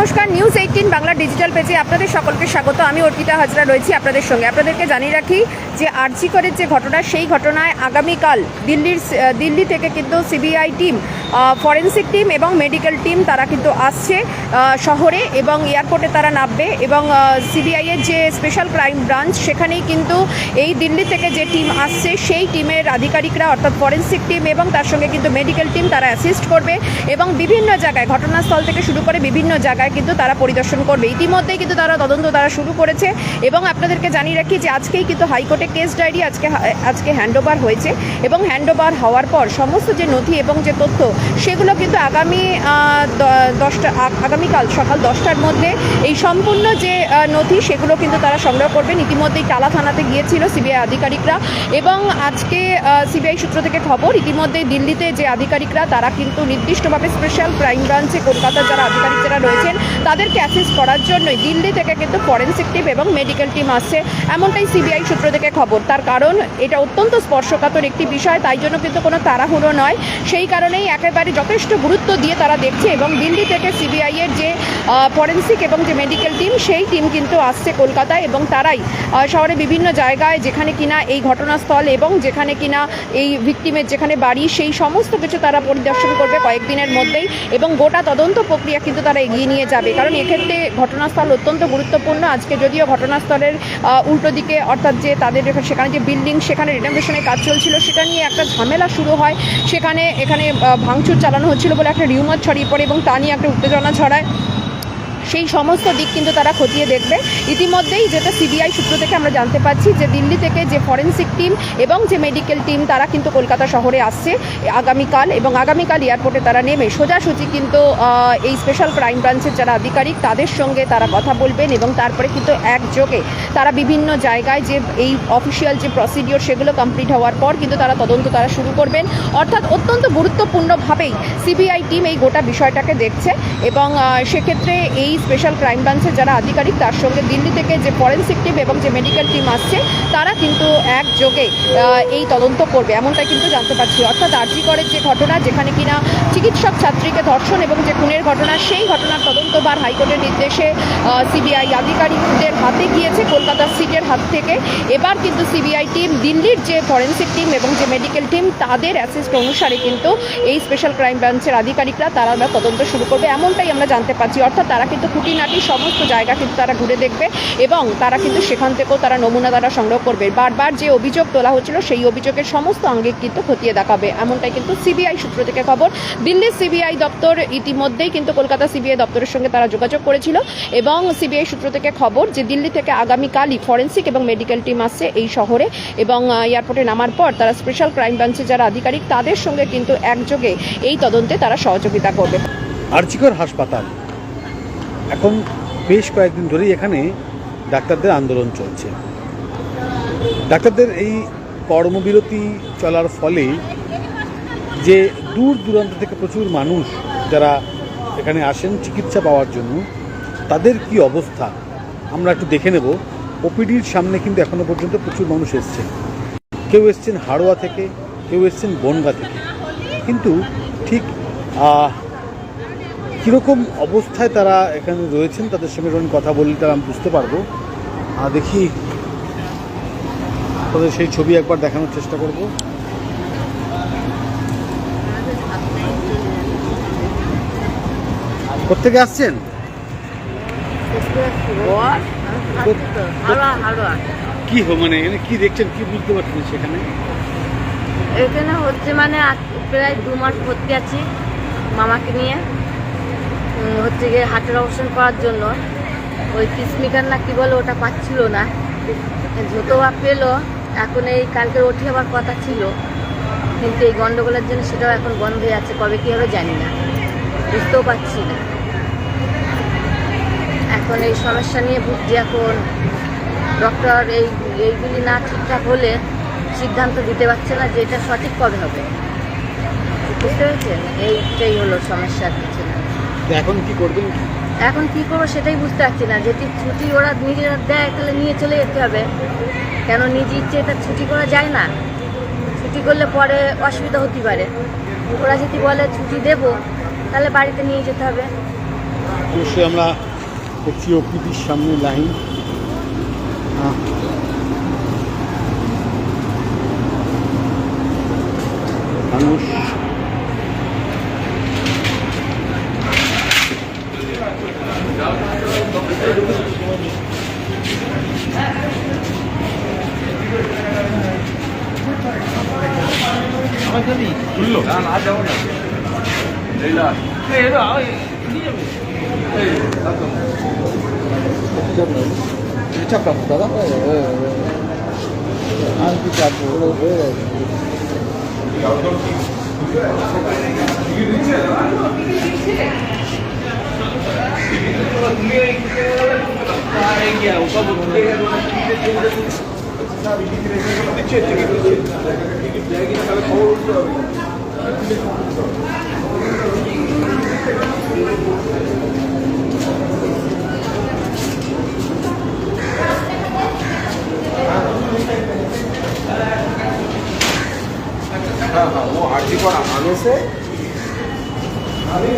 নমস্কার news eighteen Bangla digital পেজে আপনাদের সকলকে স্বাগত। আমি অর্পিতা হাজরা রয়েছি আপনাদের সঙ্গে। আপনাদেরকে জানিয়ে রাখি যে আরজি করের যে ঘটনা, সেই ঘটনায় আগামীকাল দিল্লির দিল্লি থেকে কিন্তু সিবিআই টিম ফরেন্সিক টিম এবং মেডিকেল টিম তারা কিন্তু আসছে শহরে এবং এয়ারপোর্টে তারা নামবে এবং সিবিআইয়ের যে স্পেশাল ক্রাইম ব্রাঞ্চ সেখানেই কিন্তু এই দিল্লি থেকে যে টিম আসছে, সেই টিমের আধিকারিকরা, অর্থাৎ ফরেন্সিক টিম এবং তার সঙ্গে কিন্তু মেডিকেল টিম তারা অ্যাসিস্ট করবে এবং বিভিন্ন জায়গায়, ঘটনাস্থল থেকে শুরু করে বিভিন্ন জায়গায় কিন্তু তারা পরিদর্শন করবে। ইতিমধ্যেই কিন্তু তারা তদন্ত তারা শুরু করেছে এবং আপনাদেরকে জানিয়ে রাখি যে আজকেই কিন্তু হাইকোর্টে কেস ডায়েরি আজকে আজকে হ্যান্ডওভার হয়েছে এবং হ্যান্ডওভার হওয়ার পর সমস্ত যে নথি এবং যে তথ্য সেগুলো কিন্তু আগামী দশটা আগামীকাল সকাল দশটার মধ্যে এই সম্পূর্ণ যে নথি সেগুলো কিন্তু তারা সংগ্রহ করবেন। ইতিমধ্যেই টালা থানাতে গিয়েছিল সিবিআই আধিকারিকরা এবং আজকে সিবিআই সূত্র থেকে খবর, ইতিমধ্যেই দিল্লিতে যে আধিকারিকরা তারা কিন্তু নির্দিষ্টভাবে স্পেশাল ক্রাইম ব্রাঞ্চে কলকাতার যারা আধিকারিক যারা রয়েছেন তাদেরকে অ্যাসিস্ট করার জন্যই। দিল্লি থেকে কিন্তু ফরেন্সিক টিম এবং মেডিকেল টিম আসছে। এমনটাই সিবিআই সূত্র থেকে খবর। তার কারণ, এটা অত্যন্ত স্পর্শকাতর একটি বিষয়, তাই জন্য কিন্তু কোনো তাড়াহুড়ো নয়। সেই কারণেই একেবারে যথেষ্ট গুরুত্ব দিয়ে তারা দেখছে এবং দিল্লি থেকে সিবিআই এর যে ফরেন্সিক এবং যে মেডিকেল টিম সেই টিম কিন্তু আসছে কলকাতায় এবং তারাই শহরে বিভিন্ন জায়গায় যেখানে কিনা এই ঘটনাস্থল এবং যেখানে কিনা এই ভিক্টিমের যেখানে বাড়ি, সেই সমস্ত কিছু তারা পরিদর্শন করবে কয়েকদিনের মধ্যেই এবং গোটা তদন্ত প্রক্রিয়া কিন্তু তারা এগিয়ে নিয়ে যাবে। কারণ এক্ষেত্রে ঘটনাস্থল অত্যন্ত গুরুত্বপূর্ণ। আজকে যদিও ঘটনাস্থলের উল্টো দিকে অর্থাৎ যে তাদের সেখানে যে বিল্ডিং, সেখানে রিনোভেশনের কাজ চলছিল, সেটা নিয়ে একটা ঝামেলা শুরু হয়। সেখানে, এখানে ভাঙচুর চালানো হচ্ছিল বলে একটা রিউমার ছড়িয়ে পড়ে এবং তা নিয়ে একটা উত্তেজনা ছড়ায়। সেই সমস্ত দিক কিন্তু তারা খতিয়ে দেখবে। ইতিমধ্যেই যেটা সিবিআই সূত্র থেকে আমরা জানতে পারছি যে দিল্লি থেকে যে ফরেন্সিক টিম এবং যে মেডিকেল টিম তারা কিন্তু কলকাতা শহরে আসছে আগামীকাল এবং আগামীকাল এয়ারপোর্টে তারা নেমে। সোজাসুজি কিন্তু এই স্পেশাল ক্রাইম ব্রাঞ্চের যারা আধিকারিক তাদের সঙ্গে তারা কথা বলবেন এবং তারপরে কিন্তু একযোগে তারা বিভিন্ন জায়গায় যে এই অফিসিয়াল যে প্রসিডিওর সেগুলো কমপ্লিট হওয়ার পর কিন্তু তারা তদন্ত তারা শুরু করবেন। অর্থাৎ অত্যন্ত গুরুত্বপূর্ণভাবেই সিবিআই টিম এই গোটা বিষয়টাকে দেখছে এবং সেক্ষেত্রে এই স্পেশাল ক্রাইম ব্রাঞ্চের যারা আধিকারিক, তার সঙ্গে দিল্লি থেকে যে ফরেন্সিক টিম এবং যে মেডিকেল টিম আসছে, তারা কিন্তু একযোগে এই তদন্ত করবে। এমনটাই কিন্তু জানতে পারছি। অর্থাৎ আরজি করের যে ঘটনা, যেখানে কিনা চিকিৎসক ছাত্রীকে ধর্ষণ এবং যে খুনের ঘটনা, সেই ঘটনার তদন্তবার হাইকোর্টের নির্দেশে সিবিআই আধিকারিকদের হাতে গিয়েছে কলকাতার সিটের হাত থেকে। এবার কিন্তু সিবিআই টিম দিল্লির যে ফরেন্সিক টিম এবং যে মেডিকেল টিম তাদের অ্যাসিস্ট অনুসারে কিন্তু এই স্পেশাল ক্রাইম ব্রাঞ্চের আধিকারিকরা, তারা তদন্ত শুরু করবে। এমনটাই আমরা জানতে পারছি। অর্থাৎ তারা কিন্তু খুঁটিনাটি, সমস্ত জায়গা কিন্তু তারা ঘুরে দেখবে এবং তারা কিন্তু সেখান থেকেও তারা নমুনা তারা সংগ্রহ করবে। বারবার যে অভিযোগ তোলা হচ্ছিল, সেই অভিযোগের সমস্ত আঙ্গিক কিন্তু খতিয়ে দেখাবে। এমনটাই কিন্তু সিবিআই সূত্র থেকে খবর। দিল্লির সিবিআই দপ্তর ইতিমধ্যেই কিন্তু কলকাতা সিবিআই দপ্তরের সঙ্গে তারা যোগাযোগ করেছিল এবং সিবিআই সূত্র থেকে খবর যে দিল্লি থেকে আগামীকালই ফরেন্সিক এবং মেডিকেল টিম আসছে এই শহরে এবং এয়ারপোর্টে নামার পর তারা স্পেশাল ক্রাইম ব্রাঞ্চের যারা আধিকারিক, তাদের সঙ্গে কিন্তু একযোগে এই তদন্তে তারা সহযোগিতা করবে। আর্চিকর হাসপাতাল। এখন বেশ কয়েকদিন ধরেই এখানে ডাক্তারদের আন্দোলন চলছে। ডাক্তারদের এই কর্মবিরতি চলার ফলে যে দূর দূরান্ত থেকে প্রচুর মানুষ যারা এখানে আসেন চিকিৎসা পাওয়ার জন্য, তাদের কি অবস্থা? আমরা একটু দেখে নেব। ওপিডির সামনে কিন্তু এখনও পর্যন্ত প্রচুর মানুষ এসছেন। কেউ এসছেন হাড়োয়া থেকে, কেউ এসছেন বনগা থেকে। কিন্তু ঠিক কীরকম অবস্থায় তারা এখানে রয়েছেন? তাদের সঙ্গে যখন কথা বললে তারা আমি বুঝতে পারব। আর দেখি। তাদের সেই ছবি একবার দেখানোর চেষ্টা করব। কোথেকে আসছেন? কি মানে এখানে কি দেখছেন? কি বুঝতে পারছেন সেখানে? এখানে হচ্ছে মানে প্রায় দু মাস ভর্তি আছি মামাকে নিয়ে। হচ্ছে গিয়ে হার্টের অপারেশন করার জন্য ওই কিসমিকার না কি বলে ওটা পাচ্ছিল না। যত বা পেল, এখন এই কালকের ওঠে আবার কথা ছিল। কিন্তু এই গন্ডগোলের জন্য সেটাও এখন বন্ধ হয়ে আছে, কবে কী হবে জানি না। বুঝতেও পারছি না। এখন এই সমস্যা নিয়ে ভুগছি এখন। ডক্টর এই, এইগুলি না ঠিকঠাক হলে সিদ্ধান্ত দিতে পারছে না যে এটা সঠিক কবে হবে। বুঝতে পেরেছেন? এইটাই হলো তো এখন কি করবেন এখন কি করব সেটাই বুঝতে পারছি না। যদি ছুটি ওরা নিজেরা দেয় তাহলে নিয়ে চলে যেতে হবে। কেন নিজে ইচ্ছে এটা ছুটি করা যায় না? ছুটি করলে পরে অসুবিধা হতে পারে। ওরা যদি বলে ছুটি দেবো তাহলে বাড়িতে নিয়ে যেতে হবে। অবশ্যই আমরা ওপিটির সামনে লাইন। 잠깐 다가 안기 잡고 किया है उसका बोलते हाँ हाँ वो आर्टिकल आने से अभी